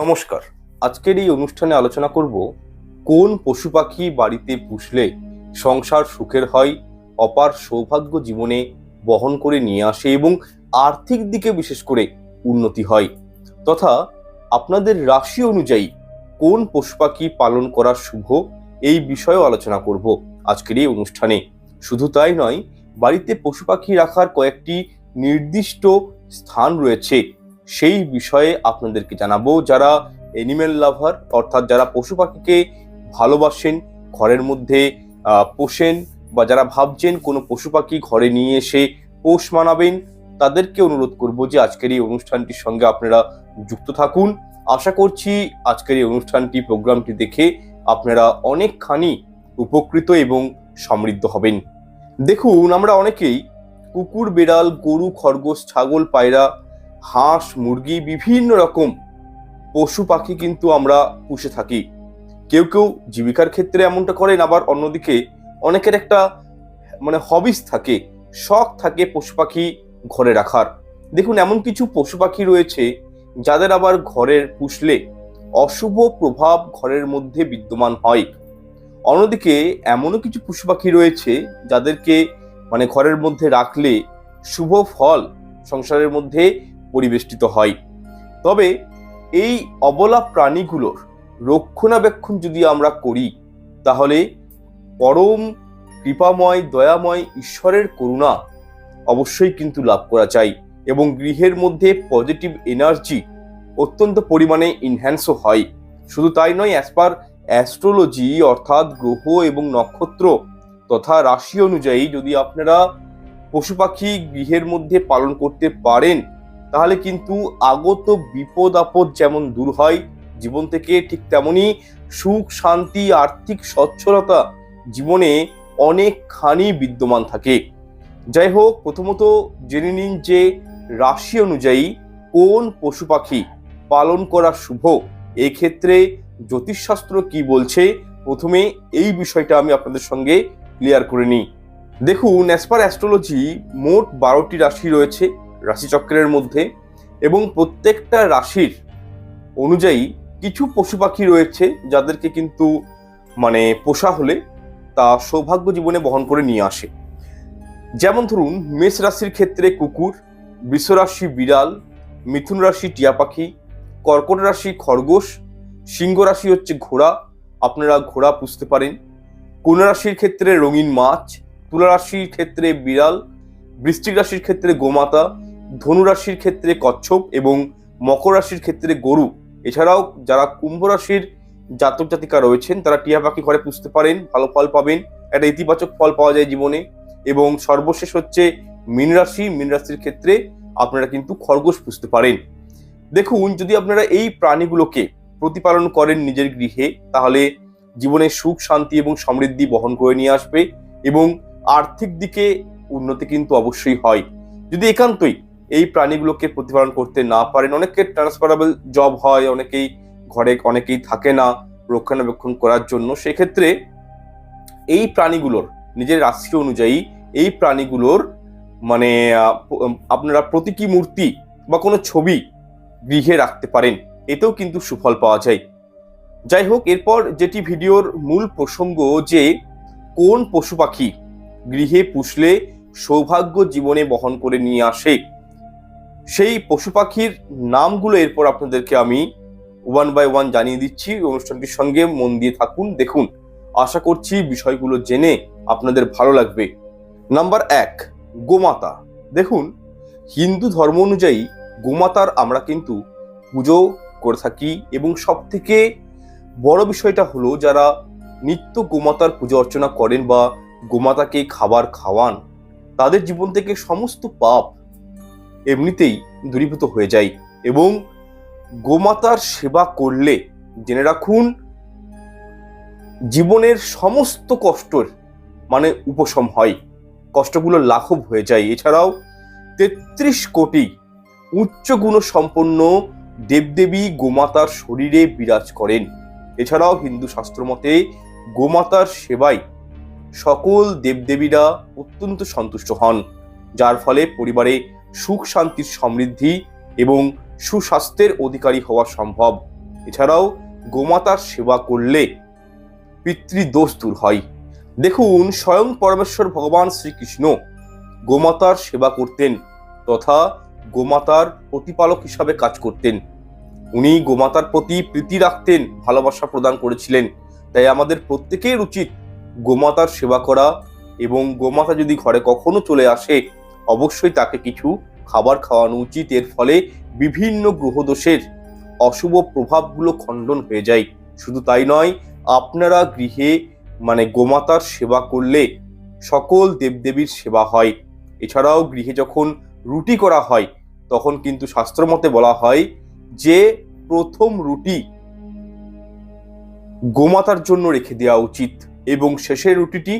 নমস্কার। আজকের এই অনুষ্ঠানে আলোচনা করব, কোন পশু পাখি বাড়িতে পুষলে সংসার সুখের হয়, অপার সৌভাগ্য জীবনে বহন করে নিয়ে আসে এবং আর্থিক দিকে বিশেষ করে উন্নতি হয়। তথা আপনাদের রাশি অনুযায়ী কোন পশু পাখি পালন করা শুভ, এই বিষয়েও আলোচনা করব আজকের এই অনুষ্ঠানে। শুধু তাই নয়, বাড়িতে পশু পাখি রাখার কয়েকটি নির্দিষ্ট স্থান রয়েছে। সেই বিষয়ে আপনাদেরকে জানাব যারা এনিম্যাল লাভার অর্থাৎ যারা পশু পাখিকে ভালোবাসেন, ঘরের মধ্যে পোষেন বা যারা ভাবছেন কোনো পশু পাখি ঘরে নিয়ে এসে পোষ মানাবেন, তাদেরকে অনুরোধ করব যে আজকের এই অনুষ্ঠানটির সঙ্গে আপনারা যুক্ত থাকুন। আশা করছি আজকের এই অনুষ্ঠানটি, প্রোগ্রামটি দেখে আপনারা অনেকখানি উপকৃত এবং সমৃদ্ধ হবেন। দেখুন, আমরা অনেকেই কুকুর, বেড়াল, গরু, খরগোশ, ছাগল, পায়রা হাঁস, মুরগি, বিভিন্ন রকম পশু পাখি কিন্তু আমরা পুষে থাকি। কেউ কেউ জীবিকার ক্ষেত্রে এমনটা করেন, আবার অন্যদিকে অনেকের একটা মানে হবিস থাকে, শখ থাকে পশু পাখি ঘরে রাখার। দেখুন, এমন কিছু পশু পাখি রয়েছে, যাদের আবার ঘরের পুষলে অশুভ প্রভাব ঘরের মধ্যে বিদ্যমান হয়। অন্যদিকে এমনও কিছু পশু পাখি রয়েছে, যাদেরকে মানে ঘরের মধ্যে রাখলে শুভ ফল সংসারের মধ্যে পরিবেষ্টিত হয়। তবে এই অবলা প্রাণীগুলোর রক্ষণাবেক্ষণ যদি আমরা করি, তাহলে পরম কৃপাময়, দয়াময় ঈশ্বরের করুণা অবশ্যই কিন্তু লাভ করা চাই এবং গৃহের মধ্যে পজিটিভ এনার্জি অত্যন্ত পরিমাণে ইনহ্যান্সও হয়। শুধু তাই নয় অ্যাজ পার অ্যাস্ট্রোলজি অর্থাৎ গ্রহ এবং নক্ষত্র তথা রাশি অনুযায়ী যদি আপনারা পশু পাখি গৃহের মধ্যে পালন করতে পারেন তাহলে কিন্তু আগত বিপদ আপদ যেমন দূর হয়, জীবন থেকে ঠিক তেমনি সুখ, শান্তি, আর্থিক সচ্ছলতা জীবনে অনেকখানি বিদ্যমান থাকে। যাই হোক, প্রথমত জেনে নিন যে রাশি অনুযায়ী কোন পশু পাখি পালন করা শুভ? এক্ষেত্রে জ্যোতিষশাস্ত্র কি বলছে? প্রথমে এই বিষয়টা আমি আপনাদের সঙ্গে ক্লিয়ার করে নিই। দেখুন অ্যাজ পার অ্যাস্ট্রোলজি মোট বারোটি রাশি রয়েছে। রাশিচক্রের মধ্যে এবং প্রত্যেকটা রাশির অনুযায়ী কিছু পশু পাখি রয়েছে যাদেরকে কিন্তু মানে পোষা হলে তা সৌভাগ্য জীবনে বহন করে নিয়ে আসে। যেমন ধরুন, মেষ রাশির ক্ষেত্রে কুকুর রাশি বিড়াল, মিথুন রাশি টিয়া পাখি, কর্কট রাশি খরগোশ, সিংহ রাশি হচ্ছে ঘোড়া, আপনারা ঘোড়া পুষতে পারেন। কন্যা রাশির ক্ষেত্রে রঙিন মাছ, তুলা রাশির ক্ষেত্রে বিড়াল, বৃশ্চিক রাশির ক্ষেত্রে গোমাতা ধনু রাশির ক্ষেত্রে কচ্ছপ এবং মকর রাশির ক্ষেত্রে গরু। এছাড়াও যারা কুম্ভ রাশির জাতক জাতিকা রয়েছেন, তারা টিয়া পাখি ঘরে পুষতে পারেন, ভালো ফল পাবেন। একটা ইতিবাচক ফল পাওয়া যায় জীবনে। এবং সর্বশেষ হচ্ছে মীন রাশি। মীন রাশির ক্ষেত্রে আপনারা কিন্তু খরগোশ পুষতে পারেন। দেখুন, যদি আপনারা এই প্রাণীগুলোকে প্রতিপালন করেন নিজের গৃহে, তাহলে জীবনে সুখ, শান্তি এবং সমৃদ্ধি বহন করে নিয়ে আসবে এবং আর্থিক দিকে উন্নতি কিন্তু অবশ্যই হয়। যদি একান্তই এই প্রাণীগুলোকে প্রতিপালন করতে না পারেন। অনেকের ট্রান্সফারেবল জব হয়, অনেকেই ঘরে, অনেকেই থাকে না রক্ষণাবেক্ষণ করার জন্য। সেক্ষেত্রে এই প্রাণীগুলোর, নিজের রাশি অনুযায়ী এই প্রাণীগুলোর মানে আপনারা প্রতীকী মূর্তি বা কোনো ছবি গৃহে রাখতে পারেন। এতেও কিন্তু সুফল পাওয়া যায়। যাই হোক, এরপর যেটি ভিডিওর মূল প্রসঙ্গ যে, কোন পশু পাখি গৃহে পুষলে সৌভাগ্য জীবনে বহন করে নিয়ে আসে। সেই পশু পাখির নামগুলো এরপর আপনাদেরকে আমি ওয়ান বাই ওয়ান জানিয়ে দিচ্ছি। অনুষ্ঠানটির সঙ্গে মন দিয়ে থাকুন, দেখুন। আশা করছি বিষয়গুলো জেনে আপনাদের ভালো লাগবে। নাম্বার এক, গোমাতা। দেখুন, হিন্দু ধর্ম অনুযায়ী গোমাতার আমরা কিন্তু পুজো করে থাকি এবং সব থেকে বড় বিষয়টা হলো যারা নিত্য গোমাতার পুজো অর্চনা করেন বা গোমাতাকে খাবার খাওয়ান, তাদের জীবন থেকে সমস্ত পাপ এমনিতেই দূরীভূত হয়ে যায় এবং গোমাতার সেবা করলে, জেনে রাখুন, জীবনের সমস্ত কষ্টর মানে উপশম হয়। কষ্টগুলো লাঘব হয়ে যায়। এছাড়াও তেত্রিশ কোটি উচ্চ গুণ সম্পন্ন দেবদেবী গোমাতার শরীরে বিরাজ করেন। এছাড়াও হিন্দু শাস্ত্র মতে গোমাতার সেবায় সকল দেবদেবীরা অত্যন্ত সন্তুষ্ট হন, যার ফলে পরিবারে সুখ শান্তির সমৃদ্ধি এবং সুস্বাস্থ্যের অধিকারী হওয়া সম্ভব। এছাড়াও গোমাতার সেবা করলে পিতৃদোষ দূর হয়। দেখুন, স্বয়ং পরমেশ্বর ভগবান শ্রীকৃষ্ণ গোমাতার সেবা করতেন তথা গোমাতার প্রতিপালক হিসাবে কাজ করতেন। উনি গোমাতার প্রতি প্রীতি রাখতেন, ভালোবাসা প্রদান করেছিলেন। তাই আমাদের প্রত্যেকের উচিত গোমাতার সেবা করা এবং গোমাতা যদি ঘরে কখনো চলে আসে অবশ্যই তাকে কিছু খাবার খাওয়ানো উচিত। এর ফলে বিভিন্ন গ্রহদোষের অশুভ প্রভাবগুলো খণ্ডন হয়ে যায়। শুধু তাই নয়, আপনারা গৃহে মানে গোমাতার সেবা করলে সকল দেবদেবীর সেবা হয়। এছাড়াও গৃহে যখন রুটি করা হয়, তখন কিন্তু শাস্ত্রমতে বলা হয় যে, প্রথম রুটি গোমাতার জন্য রেখে দেওয়া উচিত এবং শেষের রুটিটি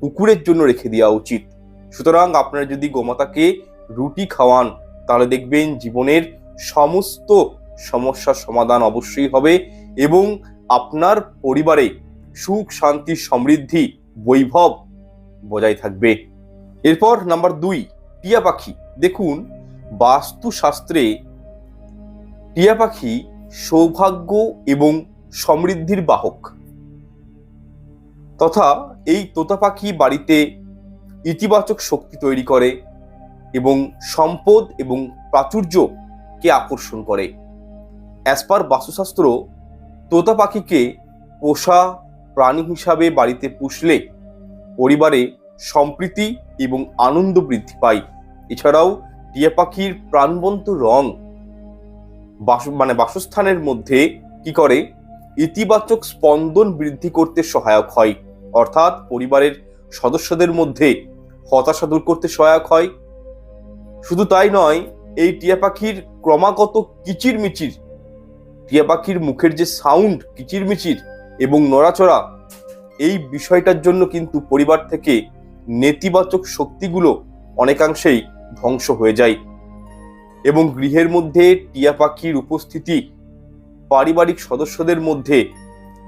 কুকুরের জন্য রেখে দেওয়া উচিত। সুতরাং আপনারা যদি গোমাতাকে রুটি খাওয়ান, তাহলে দেখবেন জীবনের সমস্ত সমস্যার সমাধান অবশ্যই হবে এবং আপনার পরিবারে সুখ, শান্তি, সমৃদ্ধি, বৈভব বজায় থাকবে। এরপর নাম্বার দুই, টিয়া পাখি। দেখুন, বাস্তুশাস্ত্রে টিয়া পাখি সৌভাগ্য এবং সমৃদ্ধির বাহক। তথা এই তোতা পাখি বাড়িতে ইতিবাচক শক্তি তৈরি করে এবং সম্পদ এবং প্রাচুর্যকে আকর্ষণ করে। অ্যাজ পার বাস্তুশাস্ত্র, তোতা পাখিকে পোষা প্রাণী হিসাবে বাড়িতে পুষলে পরিবারে সম্প্রীতি এবং আনন্দ বৃদ্ধি পায়। এছাড়াও টিয়া পাখির প্রাণবন্ত রং বাস মানে বাসস্থানের মধ্যে কি করে? ইতিবাচক স্পন্দন বৃদ্ধি করতে সহায়ক হয়। অর্থাৎ পরিবারের সদস্যদের মধ্যে হতাশা দূর করতে সহায়ক হয়। শুধু তাই নয়, এই টিয়া পাখির ক্রমাগত কিচিরমিচির, টিয়া পাখির মুখের যে সাউন্ড কিচিরমিচির এবং নড়াচড়া, এই বিষয়টার জন্য কিন্তু পরিবার থেকে নেতিবাচক শক্তিগুলো অনেকাংশেই ধ্বংস হয়ে যায় এবং গৃহের মধ্যে টিয়া পাখির উপস্থিতি, পারিবারিক সদস্যদের মধ্যে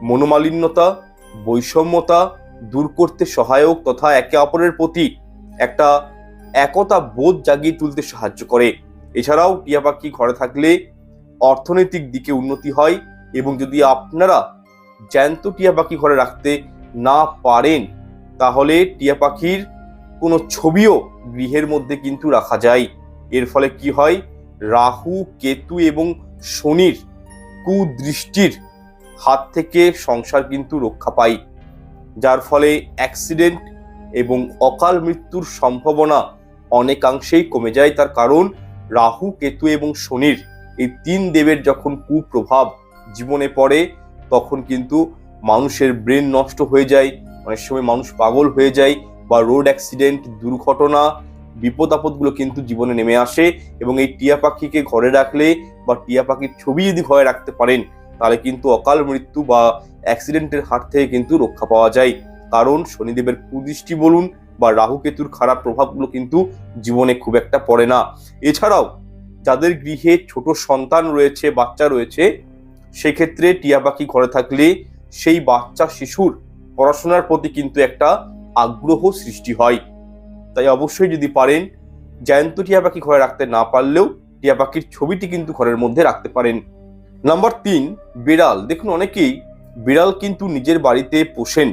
মনোমালিন্যতা, বৈষম্যতা দূর করতে সহায়ক তথা একে অপরের প্রতি একটা একতা বোধ জাগিয়ে তুলতে সাহায্য করে। এছাড়াও টিয়া পাখি ঘরে থাকলে অর্থনৈতিক দিকে উন্নতি হয় এবং যদি আপনারা জ্যান্ত টিয়া পাখি ঘরে রাখতে না পারেন, তাহলে টিয়া পাখির কোনো ছবিও গৃহের মধ্যে কিন্তু রাখা যায়। এর ফলে কি হয়? রাহু, কেতু এবং শনির কুদৃষ্টির হাত থেকে সংসার কিন্তু রক্ষা পায়। যার ফলে অ্যাক্সিডেন্ট এবং অকাল মৃত্যুর সম্ভাবনা অনেকাংশেই কমে যায়। তার কারণ রাহু, কেতু এবং শনির এই তিন দেবের যখন কুপ্রভাব জীবনে পড়ে, তখন কিন্তু মানুষের ব্রেন নষ্ট হয়ে যায়, অনেক সময় মানুষ পাগল হয়ে যায় বা রোড অ্যাক্সিডেন্ট, দুর্ঘটনা বিপদ আপদগুলো কিন্তু জীবনে নেমে আসে এবং এই টিয়া পাখিকে ঘরে রাখলে বা টিয়া পাখির ছবি যদি ঘরে রাখতে পারেন, তাহলে কিন্তু অকাল মৃত্যু বা অ্যাক্সিডেন্টের হাত থেকে কিন্তু রক্ষা পাওয়া যায়। কারণ শনিদেবের কুদৃষ্টি বলুন বা রাহু কেতুর খারাপ প্রভাবগুলো কিন্তু জীবনে খুব একটা পড়ে না। এছাড়াও যাদের গৃহে ছোট সন্তান রয়েছে, বাচ্চা রয়েছে, সেক্ষেত্রে টিয়া পাখি ঘরে থাকলে সেই বাচ্চা শিশুর পড়াশোনার প্রতি কিন্তু একটা আগ্রহ সৃষ্টি হয়। তাই অবশ্যই যদি পারেন, জয়ন্ত টিয়া পাখি ঘরে রাখতে না পারলেও টিয়া পাখির ছবিটি কিন্তু ঘরের মধ্যে রাখতে পারেন। নাম্বার তিন, বিড়াল। দেখুন, অনেকেই বিড়াল কিন্তু নিজের বাড়িতে পোষেন।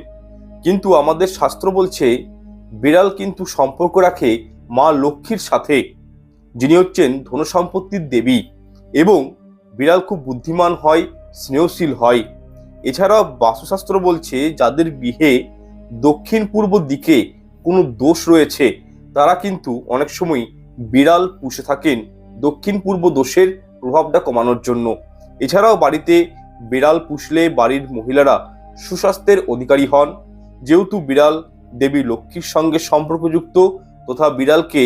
কিন্তু আমাদের শাস্ত্র বলছে, বিড়াল কিন্তু সম্পর্ক রাখে মা লক্ষ্মীর সাথে, যিনি হচ্ছেন ধনসম্পত্তির দেবী এবং বিড়াল খুব বুদ্ধিমান হয়, স্নেহশীল হয়। এছাড়াও বাস্তুশাস্ত্র বলছে, যাদের গৃহে দক্ষিণ পূর্ব দিকে কোনো দোষ রয়েছে, তারা কিন্তু অনেক সময় বিড়াল পুষে থাকেন দক্ষিণ পূর্ব দোষের প্রভাবটা কমানোর জন্য। এছাড়াও বাড়িতে বিড়াল পুষলে বাড়ির মহিলারা সুস্বাস্থ্যের অধিকারী হন। যেহেতু বিড়াল দেবী লক্ষ্মীর সঙ্গে সম্পর্কযুক্ত, তথা বিড়ালকে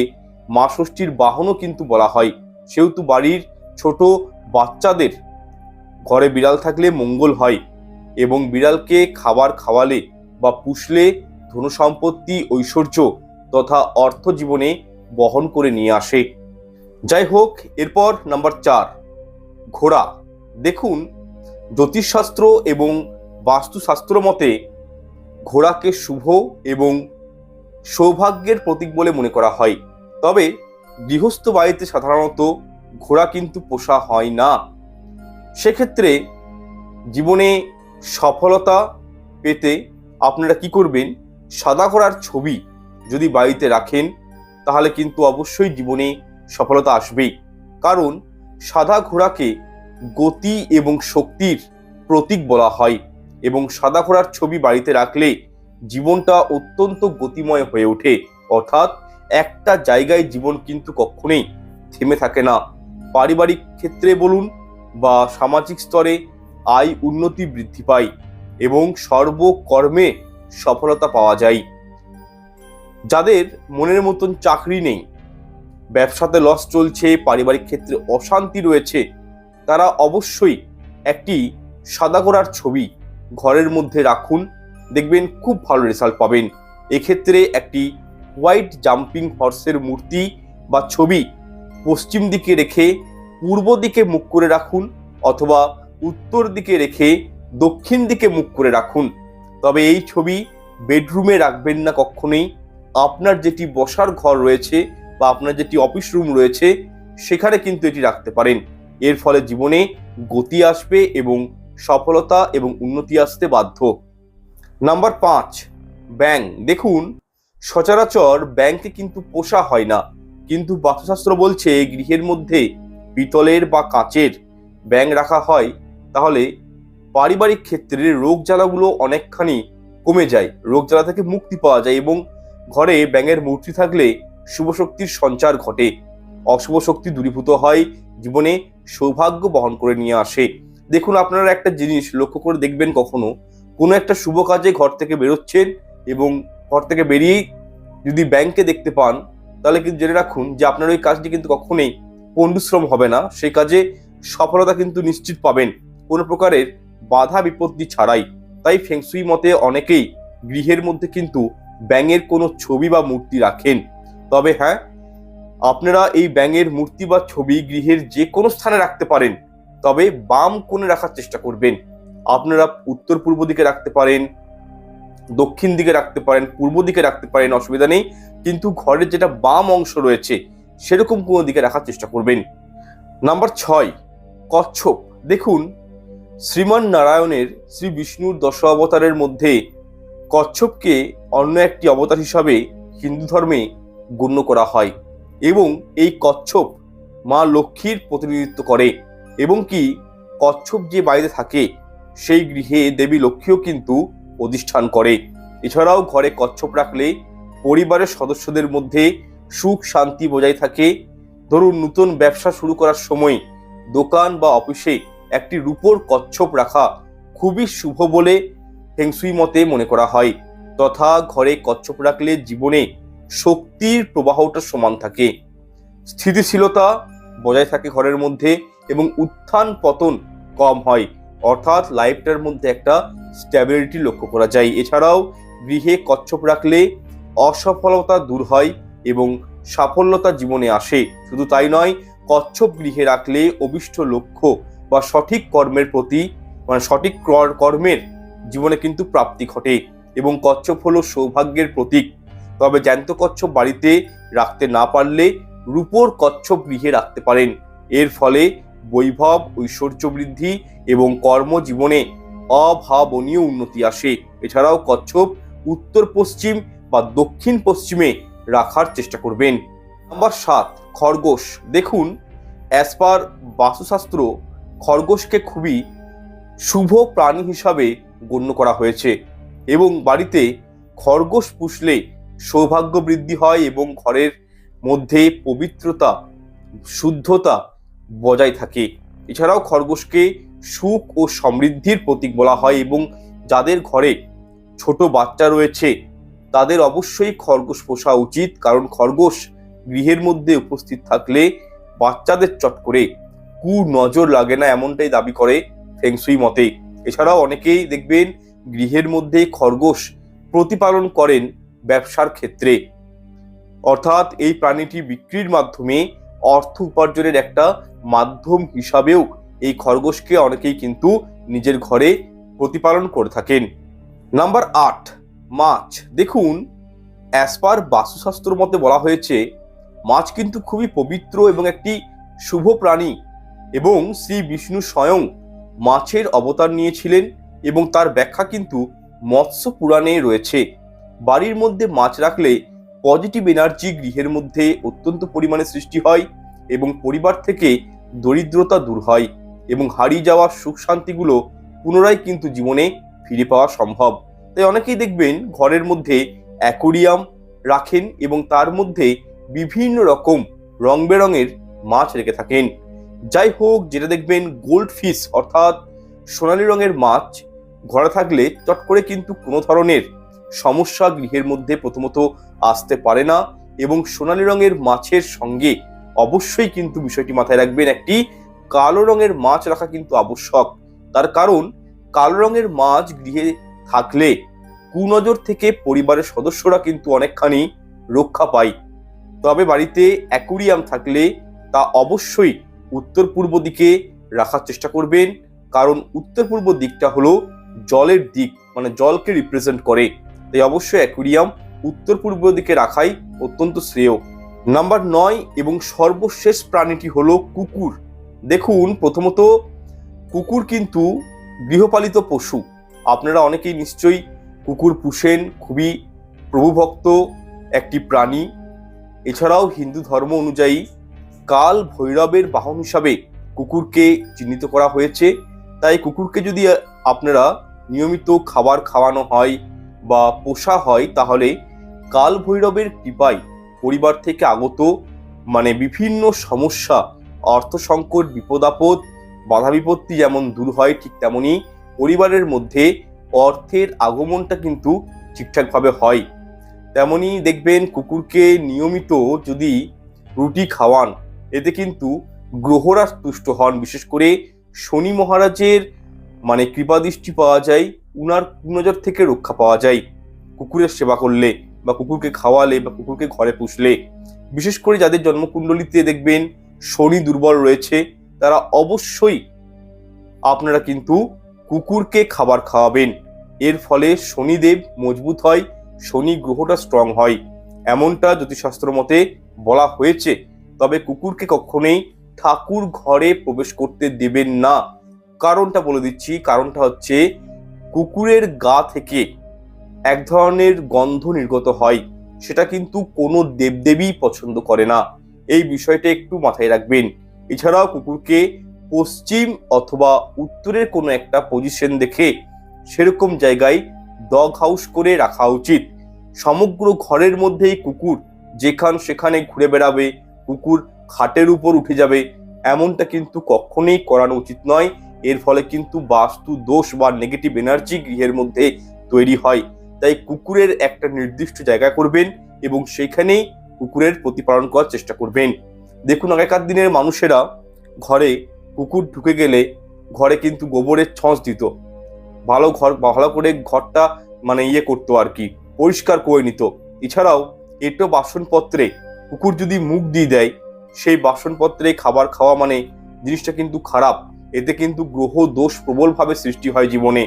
মা ষষ্ঠীর বাহনও কিন্তু বলা হয়। সেহেতু বাড়ির ছোট বাচ্চাদের ঘরে বিড়াল থাকলে মঙ্গল হয় এবং বিড়ালকে খাবার খাওয়ালে বা পুষলে ধনসম্পত্তি, ঐশ্বর্য তথা অর্থ জীবনে বহন করে নিয়ে আসে। যাই হোক, এরপর নাম্বার চার, ঘোড়া। দেখুন, জ্যোতিষশাস্ত্র এবং বাস্তুশাস্ত্র মতে ঘোড়াকে শুভ এবং সৌভাগ্যের প্রতীক বলে মনে করা হয়। তবে গৃহস্থ বাড়িতে সাধারণত ঘোড়া কিন্তু পোষা হয় না। সেক্ষেত্রে জীবনে সফলতা পেতে আপনারা কি করবেন? সাদা ঘোড়ার ছবি যদি বাড়িতে রাখেন, তাহলে কিন্তু অবশ্যই জীবনে সফলতা আসবেই। কারণ সাদা ঘোড়াকে গতি এবং শক্তির প্রতীক বলা হয়। এবং সাদা ঘোড়ার ছবি বাড়িতে রাখলে জীবনটা অত্যন্ত গতিময় হয়ে ওঠে। অর্থাৎ একটা জায়গায় জীবন কিন্তু কখনোই থেমে থাকে না। পারিবারিক ক্ষেত্রে বলুন বা সামাজিক স্তরে আয় উন্নতি বৃদ্ধি পায় এবং সর্বকর্মে সফলতা পাওয়া যায়। যাদের মনের মতন চাকরি নেই, ব্যবসাতে লস চলছে, পারিবারিক ক্ষেত্রে অশান্তি রয়েছে, তারা অবশ্যই একটি সাদা গোড়ার ছবি ঘরের মধ্যে রাখুন। দেখবেন খুব ভালো রেজাল্ট পাবেন। এক্ষেত্রে একটি হোয়াইট জাম্পিং হর্সের মূর্তি বা ছবি পশ্চিম দিকে রেখে পূর্ব দিকে মুখ করে রাখুন অথবা উত্তর দিকে রেখে দক্ষিণ দিকে মুখ করে রাখুন। তবে এই ছবি বেডরুমে রাখবেন না কখনোই। আপনার যেটি বসার ঘর রয়েছে বা আপনার যেটি অফিস রুম রয়েছে, সেখানে কিন্তু এটি রাখতে পারেন। এর ফলে জীবনে গতি আসবে এবং সফলতা এবং উন্নতি আসতে বাধ্য। নাম্বার পাঁচ ব্যাং দেখুন, সচরাচর ব্যাংকে কিন্তু পোষা হয় না। কিন্তু বাস্তুশাস্ত্র বলছে, গৃহের মধ্যে পিতলের বা কাঁচের ব্যাং রাখা হয়। তাহলে পারিবারিক ক্ষেত্রে রোগ জ্বালাগুলো অনেকখানি কমে যায়। রোগ জ্বালা থেকে মুক্তি পাওয়া যায় এবং ঘরে ব্যাঙের মূর্তি থাকলে শুভ শক্তির সঞ্চার ঘটে। অশুভ শক্তি দূরীভূত হয়, জীবনে সৌভাগ্য বহন করে নিয়ে আসে। দেখুন, আপনারা একটা জিনিস লক্ষ্য করে দেখবেন কখনো, কোনো একটা শুভ কাজে ঘর থেকে বেরোচ্ছেন এবং ঘর থেকে বেরিয়েই যদি ব্যাংকে দেখতে পান, তাহলে কিন্তু জেনে রাখুন যে আপনার ওই কাজটি কিন্তু কখনোই পণ্ডুশ্রম হবে না। সেই কাজে সফলতা কিন্তু নিশ্চিত পাবেন। কোনো প্রকারের বাধা বিপত্তি ছাড়াই। তাই ফেংসুই মতে অনেকেই গৃহের মধ্যে কিন্তু ব্যাঙের কোনো ছবি বা মূর্তি রাখেন। তবে হ্যাঁ আপনারা এই ব্যাঙের মূর্তি বা ছবি গৃহের যে কোনো স্থানে রাখতে পারেন। তবে বাম কোণে রাখার চেষ্টা করবেন। আপনারা উত্তর পূর্ব দিকে রাখতে পারেন, দক্ষিণ দিকে রাখতে পারেন, পূর্ব দিকে রাখতে পারেন, অসুবিধা নেই। কিন্তু ঘরের যেটা বাম অংশ রয়েছে, সেরকম কোনো দিকে রাখার চেষ্টা করবেন। নাম্বার ছয়, কচ্ছপ। দেখুন, শ্রীমান নারায়ণের শ্রী বিষ্ণুর দশ অবতারের মধ্যে কচ্ছপকে অন্য একটি অবতার হিসাবে হিন্দু ধর্মে গণ্য করা হয় এবং এই কচ্ছপ মা লক্ষ্মীর প্রতিনিধিত্ব করে। এবং কি কচ্ছপ যে বাড়িতে থাকে, সেই গৃহে দেবী লক্ষ্মীও কিন্তু অধিষ্ঠান করে। এছাড়াও ঘরে কচ্ছপ রাখলে পরিবারের সদস্যদের মধ্যে সুখ শান্তি বজায় থাকে। ধরুন, নতুন ব্যবসা শুরু করার সময় দোকান বা অফিসে একটি রূপোর কচ্ছপ রাখা খুবই শুভ বলে হেংসুই মতে মনে করা হয়। তথা ঘরে কচ্ছপ রাখলে জীবনে শক্তির প্রবাহটা সমান থাকে। স্থিতিশীলতা বজায় থাকে ঘরের মধ্যে। এবং উত্থান পতন কম হয়। অর্থাৎ লাইফটার মধ্যে একটা স্ট্যাবিলিটি লক্ষ্য করা যায়। এছাড়াও গৃহে কচ্ছপ রাখলে অসফলতা দূর হয় এবং সাফল্যতা জীবনে আসে। শুধু তাই নয়, কচ্ছপ গৃহে রাখলে অবিষ্ট লক্ষ্য বা সঠিক কর্মের প্রতি মানে সঠিক কর্মের জীবনে কিন্তু প্রাপ্তি ঘটে এবং কচ্ছপ হলো সৌভাগ্যের প্রতীক। তবে জ্যান্ত কচ্ছপ বাড়িতে রাখতে না পারলে রূপোর কচ্ছপ গৃহে রাখতে পারেন। এর ফলে বৈভব ঐশ্বর্য বৃদ্ধি এবং কর্মজীবনে অভাবনীয় উন্নতি আসে। এছাড়াও কচ্ছপ উত্তর পশ্চিম বা দক্ষিণ পশ্চিমে রাখার চেষ্টা করবেন। নাম্বার সাত, খরগোশ। দেখুন অ্যাজ পার বাস্তুশাস্ত্র, খরগোশকে খুবই শুভ প্রাণী হিসাবে গণ্য করা হয়েছে এবং বাড়িতে খরগোশ পুষলে সৌভাগ্য বৃদ্ধি হয় এবং ঘরের মধ্যে পবিত্রতা, শুদ্ধতা বজায় থাকে। এছাড়াও খরগোশকে সুখ ও সমৃদ্ধির প্রতীক বলা হয় এবং যাদের ঘরে ছোট বাচ্চা রয়েছে, তাদের অবশ্যই খরগোশ পোষা উচিত। কারণ খরগোশ গৃহের মধ্যে উপস্থিত থাকলে বাচ্চাদের চট করে কু নজর লাগে না এমনটাই দাবি করে ফেংসুই মতে। এছাড়াও অনেকেই দেখবেন গৃহের মধ্যে খরগোশ প্রতিপালন করেন ব্যবসার ক্ষেত্রে। অর্থাৎ এই প্রাণীটি বিক্রির মাধ্যমে অর্থ উপার্জনের একটা মাধ্যম হিসাবেও এই খরগোশকে অনেকেই কিন্তু নিজের ঘরে প্রতিপালন করে থাকেন। নাম্বার আট, মাছ। দেখুন অ্যাসপার বাস্তুশাস্ত্র মতে বলা হয়েছে, মাছ কিন্তু খুবই পবিত্র এবং একটি শুভ প্রাণী এবং শ্রী বিষ্ণু স্বয়ং মাছের অবতার নিয়েছিলেন এবং তার ব্যাখ্যা কিন্তু মৎস্য পুরাণে রয়েছে। বাড়ির মধ্যে মাছ রাখলে পজিটিভ এনার্জি গৃহের মধ্যে অত্যন্ত পরিমাণে সৃষ্টি হয় এবং পরিবার থেকে দরিদ্রতা দূর হয় এবং হারিয়ে যাওয়া সুখ শান্তিগুলো পুনরায় কিন্তু জীবনে ফিরে পাওয়া সম্ভব। তাই অনেকেই দেখবেন ঘরের মধ্যে অ্যাকোরিয়াম রাখেন এবং তার মধ্যে বিভিন্ন রকম রং বেরঙের মাছ রেখে থাকেন। যাই হোক, যেটা দেখবেন গোল্ড ফিশ অর্থাৎ সোনালী রঙের মাছ ঘরে থাকলে চট করে কিন্তু কোনো ধরনের সমস্যা গৃহের মধ্যে প্রথমত আসতে পারে না এবং সোনালী রঙের মাছের সঙ্গে অবশ্যই কিন্তু বিষয়টি মাথায় রাখবেন একটি কালো রঙের মাছ রাখা কিন্তু আবশ্যক। তার কারণ, কালো রঙের মাছ গৃহে থাকলে কুনজর থেকে পরিবারের সদস্যরা কিন্তু অনেকখানি রক্ষা পায়। তবে বাড়িতে অ্যাকুরিয়াম থাকলে তা অবশ্যই উত্তর পূর্ব দিকে রাখার চেষ্টা করবেন। কারণ উত্তর পূর্ব দিকটা হলো জলের দিক মানে জলকে রিপ্রেজেন্ট করে। তাই অবশ্যই অ্যাকুরিয়াম উত্তর পূর্ব দিকে রাখাই অত্যন্ত শ্রেয়। নাম্বার নয় এবং সর্বশেষ প্রাণীটি হলো কুকুর। দেখুন, প্রথমত, কুকুর কিন্তু গৃহপালিত পশু। আপনারা অনেকেই নিশ্চয়ই কুকুর পুষেন, খুবই প্রভুভক্ত একটি প্রাণী। এছাড়াও হিন্দু ধর্ম অনুযায়ী কাল ভৈরবের বাহন হিসাবে কুকুরকে চিহ্নিত করা হয়েছে। তাই কুকুরকে যদি আপনারা নিয়মিত খাবার খাওয়ানো হয় বা পোষা হয়, তাহলে কাল ভৈরবের কৃপায় পরিবার থেকে আগত মানে বিভিন্ন সমস্যা অর্থ সংকট বিপদ আপদ বাধা বিপত্তি যেমন দূর হয় ঠিক তেমনি পরিবারের মধ্যে অর্থের আগমনটা কিন্তু ঠিকঠাকভাবে হয়। তেমনি দেখবেন কুকুরকে নিয়মিত যদি রুটি খাওয়ান, এতে কিন্তু গ্রহরা তুষ্ট হন। বিশেষ করে শনি মহারাজের মানে কৃপাদৃষ্টি পাওয়া যায় উনার কুনজর থেকে রক্ষা পাওয়া যায়। কুকুরের সেবা করলে বা কুকুরকে খাওয়ালে বা কুকুরকে ঘরে পুষলে। বিশেষ করে যাদের জন্মকুণ্ডলিতে দেখবেন শনি দুর্বল রয়েছে, তারা অবশ্যই আপনারা কিন্তু কুকুরকে খাবার খাওয়াবেন। এর ফলে শনিদেব মজবুত হয়, শনি গ্রহটা স্ট্রং হয়। এমনটা জ্যোতিষশাস্ত্র মতে বলা হয়েছে। তবে কুকুরকে কখনোই ঠাকুর ঘরে প্রবেশ করতে দেবেন না। কারণটা বলে দিচ্ছি। কারণটা হচ্ছে কুকুরের গা থেকে এক ধরনের গন্ধ নির্গত হয়। সেটা কিন্তু কোনো দেবদেবী পছন্দ করে না। এই বিষয়টা একটু মাথায় রাখবেন। এছাড়াও কুকুরকে পশ্চিম অথবা উত্তরের কোনো একটা পজিশন দেখে সেরকম জায়গায় ডগ হাউস করে রাখা উচিত। সমগ্র ঘরের মধ্যেই কুকুর যেখান সেখানে ঘুরে বেড়াবে, কুকুর খাটের উপর উঠে যাবে, এমনটা কিন্তু কখনোই করানো উচিত নয়। এর ফলে কিন্তু বাস্তু দোষ বা নেগেটিভ এনার্জি গৃহের মধ্যে তৈরি হয়। তাই কুকুরের একটা নির্দিষ্ট জায়গা করবেন এবং সেখানেই কুকুরের প্রতিপালন করার চেষ্টা করবেন। দেখুন, আগেকার দিনের মানুষেরা ঘরে কুকুর ঢুকে গেলে ঘরে কিন্তু গোবরের ছঁচ দিত। ভালো ঘর, ভালো করে ঘরটা মানে ইয়ে করতো আর কি, পরিষ্কার করে নিত। এছাড়াও এটো বাসনপত্রে কুকুর যদি মুখ দিয়ে দেয়, সেই বাসনপত্রে খাবার খাওয়া মানে জিনিসটা কিন্তু খারাপ। এতে কিন্তু গ্রহ দোষ প্রবলভাবে সৃষ্টি হয় জীবনে।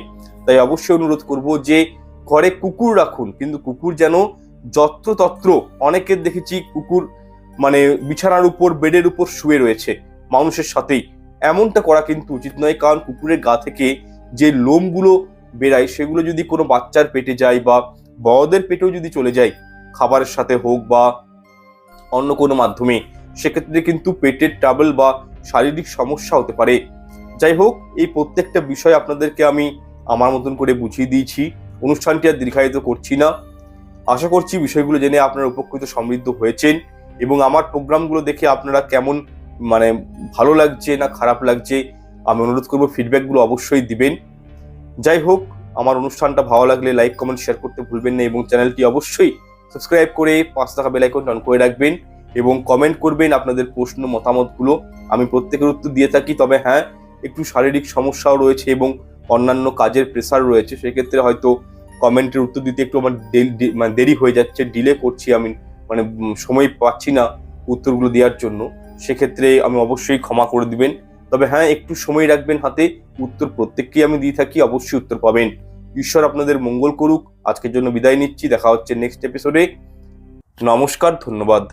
তাই অবশ্যই অনুরোধ করব যে, ঘরে কুকুর রাখুন। কিন্তু কুকুর যেন যত্রতত্র অনেকের দেখেছি কুকুর মানে বিছানার উপর, বেডের উপর শুয়ে রয়েছে মানুষের সাথেই। এমনটা করা কিন্তু উচিত নয়, কারণ কুকুরের গা থেকে যে লোমগুলো বেরায়, সেগুলো যদি কোনো বাচ্চার পেটে যায় বা বড়দের পেটেও যদি চলে যায়, খাবারের সাথে হোক বা অন্য কোনো মাধ্যমে, সেক্ষেত্রে কিন্তু পেটের ট্রাবল বা শারীরিক সমস্যা হতে পারে। যাই হোক, এই প্রত্যেকটা বিষয় আপনাদেরকে আমি আমার মতন করে বুঝিয়ে দিয়েছি। অনুষ্ঠানটি আর দীর্ঘায়িত করছি না। আশা করছি বিষয়গুলো জেনে আপনারা উপকৃত সমৃদ্ধ হয়েছেন এবং আমার প্রোগ্রামগুলো দেখে আপনারা কেমন মানে ভালো লাগছে না খারাপ লাগছে, আমি অনুরোধ করব ফিডব্যাকগুলো অবশ্যই দিবেন। যাই হোক, আমার অনুষ্ঠানটা ভালো লাগলে লাইক কমেন্ট শেয়ার করতে ভুলবেন না এবং চ্যানেলটি অবশ্যই সাবস্ক্রাইব করে পাঁচ টাকা বেলাইকন অন করে রাখবেন এবং কমেন্ট করবেন আপনাদের প্রশ্ন, মতামতগুলো। আমি প্রত্যেকের উত্তর দিয়ে থাকি, তবে হ্যাঁ একটু শারীরিক সমস্যাও রয়েছে এবং অন্যান্য কাজের প্রেসার রয়েছে, সেক্ষেত্রে হয়তো কমেন্টের উত্তর দিতে একটু আমার মানে দেরি হয়ে যাচ্ছে ডিলে করছি আমি মানে সময় পাচ্ছি না উত্তরগুলো দেওয়ার জন্য, সেক্ষেত্রে আমি অবশ্যই ক্ষমা করে দিবেন। তবে হ্যাঁ একটু সময় রাখবেন হাতে, উত্তর প্রত্যেককেই আমি দিয়ে থাকি, অবশ্যই উত্তর পাবেন। ঈশ্বর আপনাদের মঙ্গল করুক, আজকের জন্য বিদায় নিচ্ছি, দেখা হচ্ছে নেক্সট এপিসোডে নমস্কার, ধন্যবাদ।